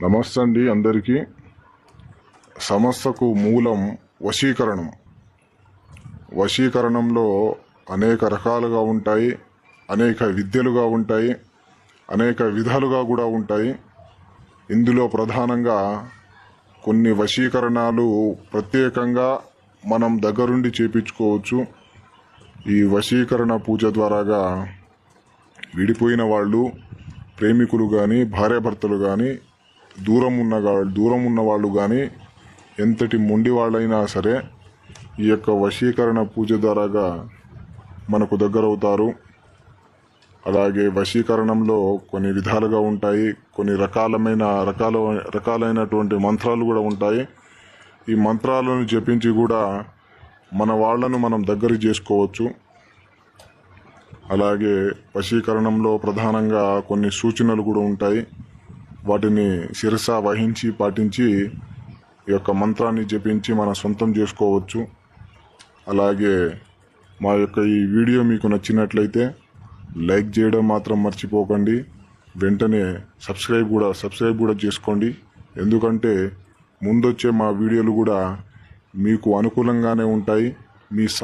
నమస్తే అండి అందరికీ. సమస్యకు మూలం వశీకరణం. వశీకరణంలో అనేక రకాలుగా ఉంటాయి అనేక విద్యలుగా ఉంటాయి అనేక విధాలుగా కూడా ఉంటాయి. ఇందులో ప్రధానంగా కొన్ని వశీకరణాలు ప్రత్యేకంగా మనం దగ్గరుండి చేపించుకోవచ్చు. ఈ వశీకరణ పూజ ద్వారాగా విడిపోయిన వాళ్ళు ప్రేమికులు కానీ భార్యాభర్తలు కానీ దూరం ఉన్న దూరం ఉన్న వాళ్ళు కానీ ఎంతటి మొండి వాళ్ళైనా సరే ఈ యొక్క వశీకరణ పూజ ద్వారాగా మనకు దగ్గరవుతారు. అలాగే వశీకరణంలో కొన్ని విధాలుగా ఉంటాయి. కొన్ని రకాలమైన రకాల రకాలైనటువంటి మంత్రాలు కూడా ఉంటాయి. ఈ మంత్రాలను జపించి కూడా మన వాళ్ళను మనం దగ్గర చేసుకోవచ్చు. అలాగే వశీకరణంలో ప్రధానంగా కొన్ని సూచనలు కూడా ఉంటాయి. వాటిని శిరస వహించి పాటించి ఈ యొక్క మంత్రాన్ని జపించి మన సొంతం చేసుకోవచ్చు. అలాగే మా యొక్క ఈ వీడియో మీకు నచ్చినట్లయితే లైక్ చేయడం మాత్రం మర్చిపోకండి. వెంటనే సబ్స్క్రైబ్ కూడా సబ్స్క్రైబ్ కూడా చేసుకోండి. ఎందుకంటే ముందొచ్చే మా వీడియోలు కూడా మీకు అనుకూలంగానే ఉంటాయి. మీ స-